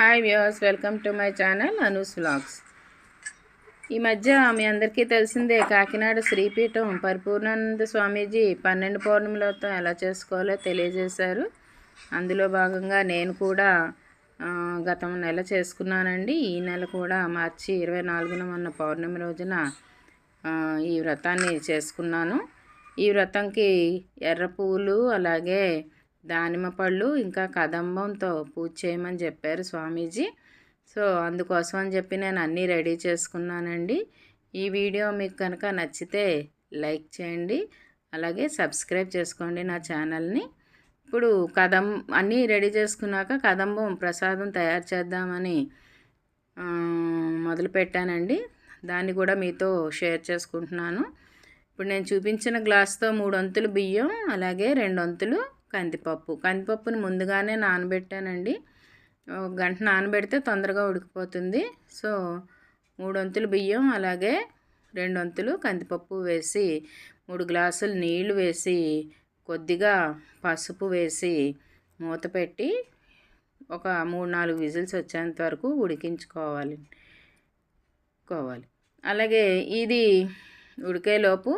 Hi viewers welcome to my channel Anu's vlogs ఈ మధ్య మీ అందరికీ తెలిసిందే కాకినాడ శ్రీపీఠం పరిపూర్ణానంద స్వామీజీ పన్నెండు పౌర్ణములతో ఎలా చేసుకోవాలో తెలియజేశారు. అందులో భాగంగా నేను కూడా గత నెల చేసుకున్నానండి. ఈ నెల కూడా మార్చి ఇరవై నాలుగున మొన్న పౌర్ణమి రోజున ఈ వ్రతాన్ని చేసుకున్నాను. ఈ వ్రతంకి ఎర్ర పువ్వులు అలాగే దానిమ్మ పళ్ళు ఇంకా కదంబంతో పూజ చేయమని చెప్పారు స్వామీజీ. సో అందుకోసం అని చెప్పి నేను అన్నీ రెడీ చేసుకున్నానండి. ఈ వీడియో మీకు కనుక నచ్చితే లైక్ చేయండి. అలాగే సబ్స్క్రైబ్ చేసుకోండి నా ఛానల్ని. ఇప్పుడు కదం అన్నీ రెడీ చేసుకున్నాక కదంబం ప్రసాదం తయారు చేద్దామని మొదలుపెట్టానండి దాన్ని కూడా మీతో షేర్ చేసుకుంటున్నాను. ఇప్పుడు నేను చూపించిన గ్లాస్తో మూడు వంతులు బియ్యం అలాగే రెండు వంతులు కందిపప్పు. కందిపప్పుని ముందుగానే నానబెట్టానండి. ఒక గంట నానబెడితే తొందరగా ఉడికిపోతుంది. సో మూడు వంతులు బియ్యం అలాగే రెండు వంతులు కందిపప్పు వేసి మూడు గ్లాసులు నీళ్ళు వేసి కొద్దిగా పసుపు వేసి మూత పెట్టి ఒక మూడు నాలుగు విజిల్స్ వచ్చేంత వరకు ఉడికించుకోవాలి కోవాలి. అలాగే ఇది ఉడికేలోపు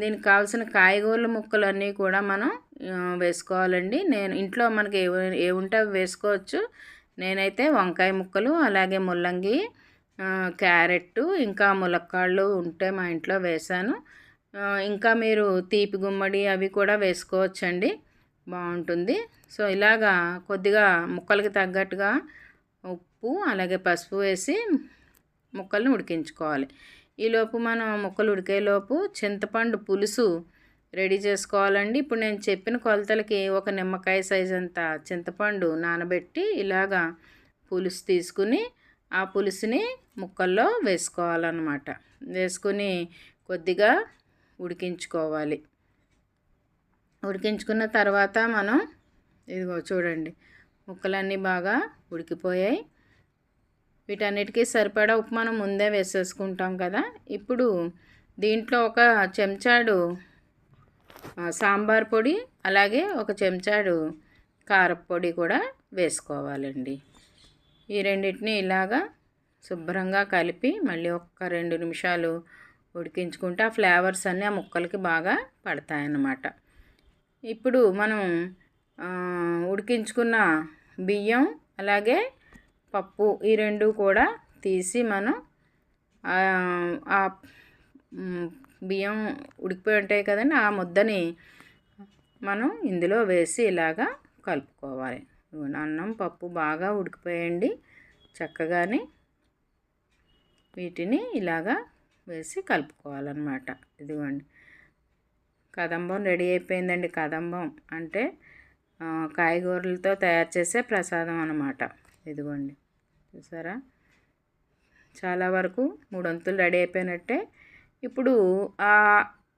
దీనికి కావాల్సిన కాయగూరల ముక్కలు అన్నీ కూడా మనం వేసుకోవాలండి. నేను ఇంట్లో మనకి ఏ ఏ ఉంటే అవి వేసుకోవచ్చు. నేనైతే వంకాయ ముక్కలు అలాగే ముల్లంగి క్యారెట్ ఇంకా ములక్కాళ్ళు ఉంటే మా ఇంట్లో వేశాను. ఇంకా మీరు తీపి గుమ్మడి అవి కూడా వేసుకోవచ్చండి. బాగుంటుంది. సో ఇలాగా కొద్దిగా ముక్కలకి తగ్గట్టుగా ఉప్పు అలాగే పసుపు వేసి ముక్కల్ని ఉడికించుకోవాలి. ఈలోపు మనం ముక్కలు ఉడికేలోపు చింతపండు పులుసు రెడీ చేసుకోవాలండి. ఇప్పుడు నేను చెప్పిన కొలతలకి ఒక నిమ్మకాయ సైజ్ అంత చింతపండు నానబెట్టి ఇలాగా పులుసు తీసుకుని ఆ పులుసుని ముక్కల్లో వేసుకోవాలన్నమాట. వేసుకుని కొద్దిగా ఉడికించుకోవాలి. ఉడికించుకున్న తర్వాత మనం ఇదిగో చూడండి ముక్కలన్నీ బాగా ఉడికిపోయాయి. వీటన్నిటికీ సరిపడా ఉప్పు మనం ముందే వేసేసుకుంటాం కదా. ఇప్పుడు దీంట్లో ఒక చెంచాడు సాంబార్ పొడి అలాగే ఒక చెంచాడు కారపొడి కూడా వేసుకోవాలండి. ఈ రెండింటిని ఇలాగా శుభ్రంగా కలిపి మళ్ళీ ఒక్క రెండు నిమిషాలు ఉడికించుకుంటే ఆ ఫ్లేవర్స్ అన్నీ ఆ ముక్కలకి బాగా పడతాయన్నమాట. ఇప్పుడు మనం ఉడికించుకున్న బియ్యం అలాగే పప్పు ఈ రెండు కూడా తీసి మనం ఆ, బియ్యం ఉడికిపోయి ఉంటాయి కదండి ఆ ముద్దని మనం ఇందులో వేసి ఇలాగా కలుపుకోవాలి. ఇదిగోండి, అన్నం పప్పు బాగా ఉడికిపోయండి. చక్కగాని వీటిని ఇలాగా వేసి కలుపుకోవాలన్నమాట. ఇదిగోండి కదంబం రెడీ అయిపోయిందండి. కదంబం అంటే కాయగూరలతో తయారు చేసే ప్రసాదం అన్నమాట. ఇదిగోండి. చూసారా? చాలా వరకు మూడు వంతులు రెడీ అయిపోయినట్టే. ఇప్పుడు ఆ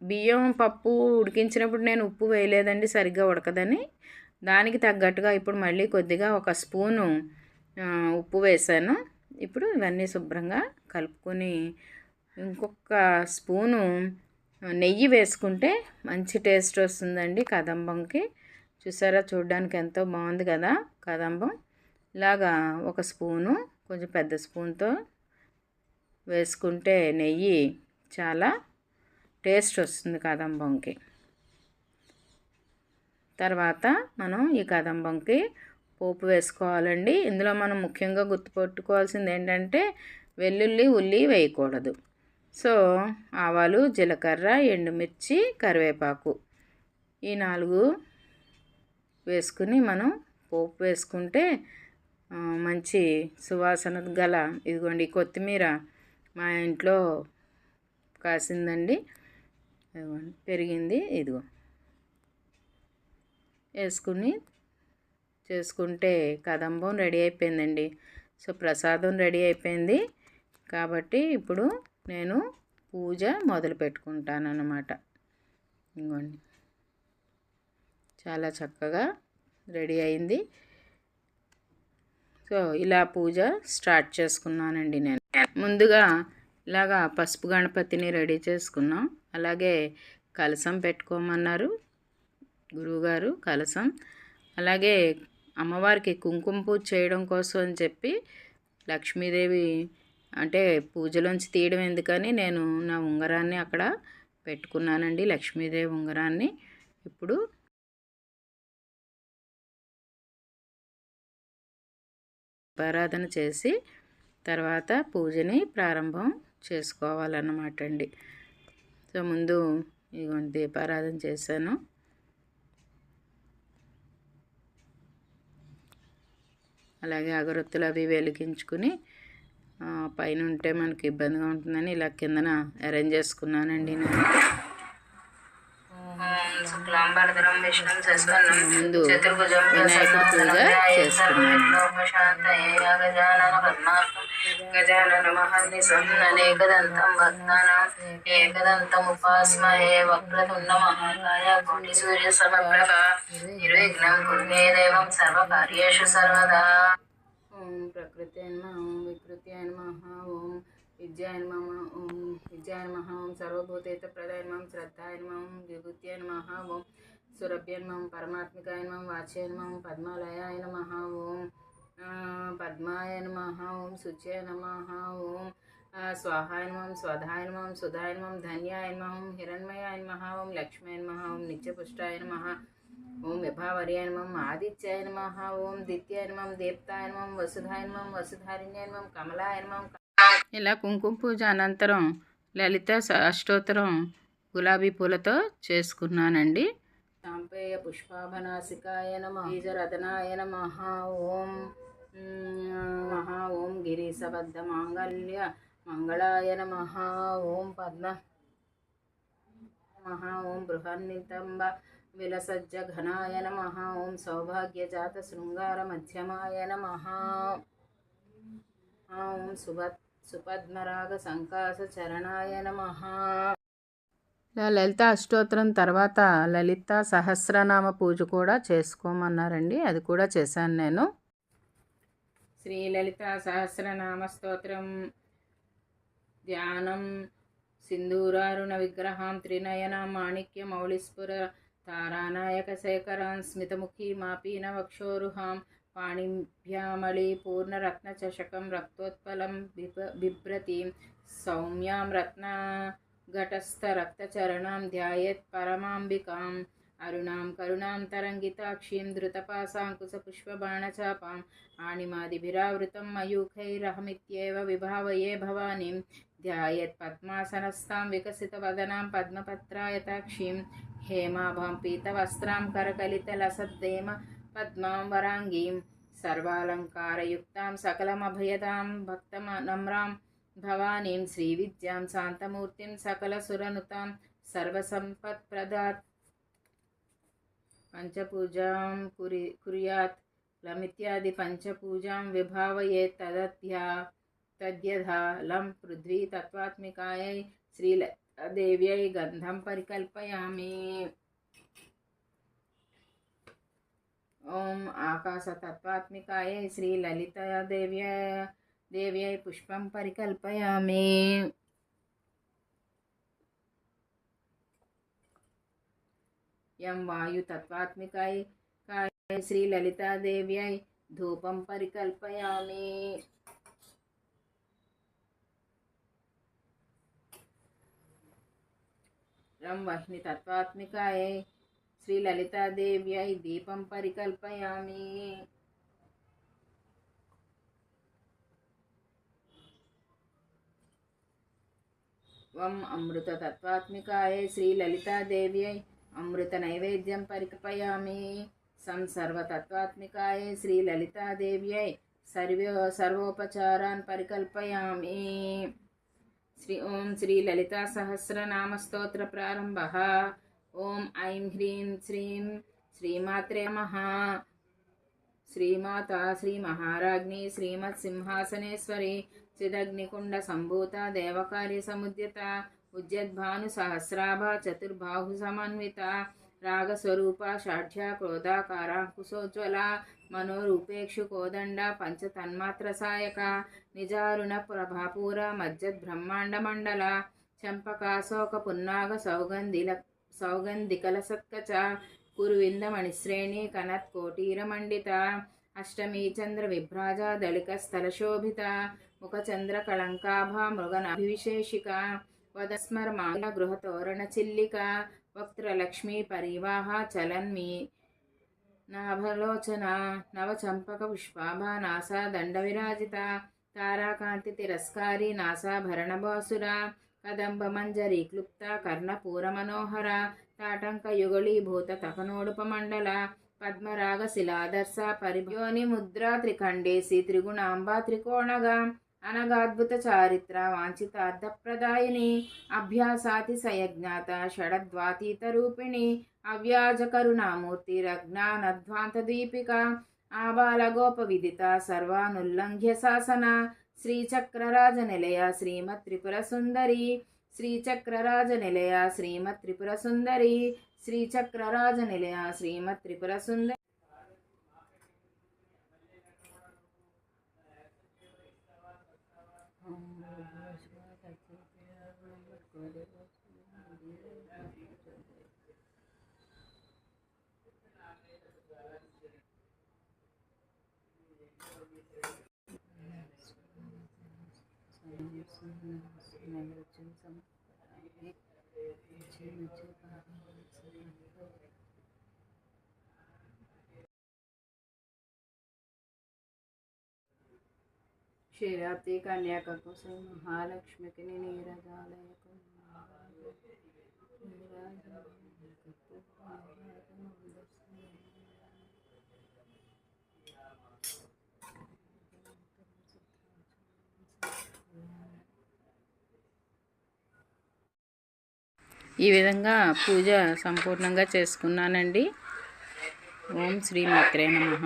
బియ్యం పప్పు ఉడికించినప్పుడు నేను ఉప్పు వేయలేదండి సరిగ్గా ఉడకదని. దానికి తగ్గట్టుగా ఇప్పుడు మళ్ళీ కొద్దిగా ఒక స్పూను ఉప్పు వేసాను. ఇప్పుడు ఇవన్నీ శుభ్రంగా కలుపుకొని ఇంకొక స్పూను నెయ్యి వేసుకుంటే మంచి టేస్ట్ వస్తుందండి కదంబంకి. చూసారా? చూడడానికి ఎంతో బాగుంది కదా కదంబం. ఇలాగా ఒక స్పూను కొంచెం పెద్ద స్పూన్తో వేసుకుంటే నెయ్యి చాలా టేస్ట్ వస్తుంది కదంబంకి. తర్వాత మనం ఈ కదంబంకి పోపు వేసుకోవాలండి. ఇందులో మనం ముఖ్యంగా గుర్తుపెట్టుకోవాల్సింది ఏంటంటే వెల్లుల్లి ఉల్లి వేయకూడదు. సో ఆవాలు జీలకర్ర ఎండుమిర్చి కరివేపాకు ఈ నాలుగు వేసుకుని మనం పోపు వేసుకుంటే మంచి సువాసన గల ఇదిగోండి కొత్తిమీర మా ఇంట్లో కాసిందండి. ఇదిగోండి పెరిగింది ఇదిగో. వేసుకుని చేసుకుంటే కదంబం రెడీ అయిపోయిందండి. సో ప్రసాదం రెడీ అయిపోయింది. కాబట్టి ఇప్పుడు నేను పూజ మొదలు పెట్టుకుంటాను అన్నమాట ఇంకోండి చాలా చక్కగా రెడీ అయింది. సో ఇలా పూజ స్టార్ట్ చేసుకున్నానండి నేను. ముందుగా ఇలాగా పసుపు గణపతిని రెడీ చేసుకున్నాం. అలాగే కలసం పెట్టుకోమన్నారు గురువుగారు కలసం. అలాగే అమ్మవారికి కుంకుమ పూజ చేయడం కోసం అని చెప్పి లక్ష్మీదేవి అంటే పూజలోంచి తీయడం ఎందుకని నేను నా ఉంగరాన్ని అక్కడ పెట్టుకున్నానండి లక్ష్మీదేవి ఉంగరాన్ని. ఇప్పుడు దీపారాధన చేసి తర్వాత పూజని ప్రారంభం చేసుకోవాలన్నమాట అండి. సో ముందు ఇదిగోండి దీపారాధన చేశాను. అలాగే అగరొత్తులు అవి వెలిగించుకుని పైన ఉంటే మనకి ఇబ్బందిగా ఉంటుందని ఇలా కిందన అరేంజ్ చేసుకున్నానండి నేను. ముందు వినాయకుడి పూజ చేసుకున్నాను గజానన పద్మార్కం గజానన మహర్నిశం అనేకదంతం భక్తానాం ఏకదంతం ఉపాస్మహే వక్రతుండ మహాకాయ కోటి సూర్య సమప్రభ నిర్విఘ్నం కుర్మే దేవం సర్వకార్యేషు సర్వదా ఓం ప్రకృతి వికృతి నమ. ఓం విద్యాయ నమ ఓం విద్యాయ నమ ఓం సర్వభూతేత ప్రదాయ నమ శ్రద్ధాయ నమ ఓం విభూత్యాయ నమ ఓం సురభ్య నమ పరమాత్మికాయ నమ వాచ్యాయ నమ పద్మాలయాయ నమ ఓం పద్మాయ నమ ఓం శుచ్య నమ ఓం ఆ, స్వాహాయ నమ స్వధాయ నమ సుధాయ నమ ధన్యాయ నమ ఓం హిరణ్మయాయ నమ ఓం లక్ష్మీయ నమ ఓం నిత్యపుష్టాయ నమ ఓం విభావర్యాయ నమం ఆదిత్యాయ నమ ఓం ఇలా కుంకుమ పూజ అనంతరం లలిత అష్టోత్తరం గులాబీ పూలతో చేసుకున్నానండి. సాంపేయ పుష్పాభనాసికాయ నమ బీజరథనాయ నమ ఓం మహా ఓం గిరీశబద్ధ మాంగళ్య మంగళాయ నమ ఓం పద్మ మహా ఓం బృహన్నితంబ విలసజ్జ ఘనాయ నమః ఓం సౌభాగ్యజాత శృంగార మధ్యమాయ నమ ఓం సుభత్ సుపద్మరాగ సంకాస చరణాయ నమః. లలిత అష్టోత్తరం తర్వాత లలిత సహస్రనామ పూజ కూడా చేసుకోమన్నారండి. అది కూడా చేశాను నేను. శ్రీ లలిత సహస్రనామ స్తోత్రం. ధ్యానం. సింధూరారుణ విగ్రహాం త్రినయన మాణిక్య మౌళిస్ఫుర తారానాయక శేఖరాం స్మితముఖీ మాపీన వక్షోరుహాం పాణిభ్యామళి పూర్ణరత్నచషకం రక్తోత్పలం బిభ బిభ్రతీం సౌమ్యాం రత్న ఘటస్థరక్తచరణాం ధ్యాయేత్ పరమాంబికాం అరుణాం కరుణాం తరంగితాక్షీం ధృతపాశాంకుశపుష్పబాణచాపాం ఆణిమాదిభిరావృతం మయూఖైరహమిత్యేవ విభావయే భవానీం ధ్యాయత్ పద్మాసనస్థాం వికసితవదనాం పద్మపత్రాయతాక్షీం హేమాభాం పీతవస్త్రాం కరకలితలసద్దేమ पद्मां वराङ्गीं सर्वालङ्कारयुक्तां सकलमभयदां भक्तनम्रां भवानीं श्रीविद्यां शान्तमूर्तिं सकलसुरनुतां सर्वसम्पत्प्रदात् पञ्चपूजां कुरि, कुर्यात् लमित्यादि पञ्चपूजां विभावयेत् तदध्या तद्यथा लं पृथ्वी तत्त्वात्मिकायै श्रीलतादेव्यै गन्धं परिकल्पयामि। ఓం ఆకాశతత్వాత్మికాయై శ్రీలలితాదేవ్య దేవ్యై పుష్పం పరికల్పయామి యం వాయుతత్వాత్మికాయ కాయ శ్రీలలితాదేవ్యై ధూపం పరికల్పయామి రం వహ్ని తత్వాత్మికాయై श्री ललिता श्रीललितादेव्यै दीपं परिकल्पयामि। वम अमृत तत्वात्मिकाय श्री ललिता अमृततत्त्वात्मिकायै अमृत नैवेद्यं परिकल्पयामि। सं सर्व तत्वात्मिकाय श्री ललिता श्रीललितादेव्यै सर्वो सर्वोपचारान् परिकल्पयामि। श्री ओम श्री ललिता सहस्रनाम स्तोत्र प्रारंभः ఓం ఐం హ్రీం శ్రీం శ్రీమాత్రే మహా శ్రీమాత శ్రీ మహారాజ్ఞి శ్రీమత్ సింహాసనేశ్వరి చిదగ్నికుండ సంభూత దేవకార్య సముద్యత ఉజ్జద్భాను సహస్రాభ చతుర్బాహు సమన్విత రాగస్వరూప షాఢ్య క్రోధాకారాంకుశోజ్వల మనోరూపేక్షు కోదండ పంచతన్మాత్ర సాయక నిజారుణ ప్రభాపూర మజ్జద్ బ్రహ్మాండ మండల చంపకాశోక పున్నాగ సౌగంధిల సౌగంధికల సత్కచ కనత్ కనత్కోటీరమండిత అష్టమీ చంద్ర విభ్రాజ దళిక స్థలశోభిత ముఖచంద్ర కళంకాభా మృగనాభివిశేషిక వదస్మర్మాల గృహతోరణ చిల్లిక వక్త్రలక్ష్మీ పరివాహ చలన్మి నాభలోచన నవచంపక పుష్పాభ నాసా దండ విరాజిత తారాకాంతి తిరస్కారి నాసాభరణబాసుర కదంబ మంజరి క్లుప్త కర్ణపూర మనోహర తాటంక యుగళీభూత తపనోడుపమండల పద్మరాగ శిలాదర్శ పరియోని ముద్రా త్రిఖండేసి త్రిగుణాంబ త్రికోణగా అనగాద్భుత చారిత్ర వాంఛితార్థప్రదాయిని అభ్యాసాతి సయజ్ఞాత షడద్వాతీత రూపిణి అవ్యాజ కరుణామూర్తి రజ్ఞానధ్వాంత దీపిక ఆబాలగోప విదిత సర్వానుల్లంఘ్య శాసన శ్రీచక్రరాజ నిలయ శ్రీమత్ త్రిపుర సుందరి శ్రీచక్రరాజ నిలయ శ్రీమత్ త్రిపుర సుందరి శ్రీచక్రరాజ నిలయ శ్రీమత్ త్రిపుర సుందరి క్షీరాబ్ది కోసం మహాలక్ష్మికి నీరజాలయకు ఈ విధంగా పూజ సంపూర్ణంగా చేసుకున్నానండి. ఓం శ్రీ మాత్రే నమ.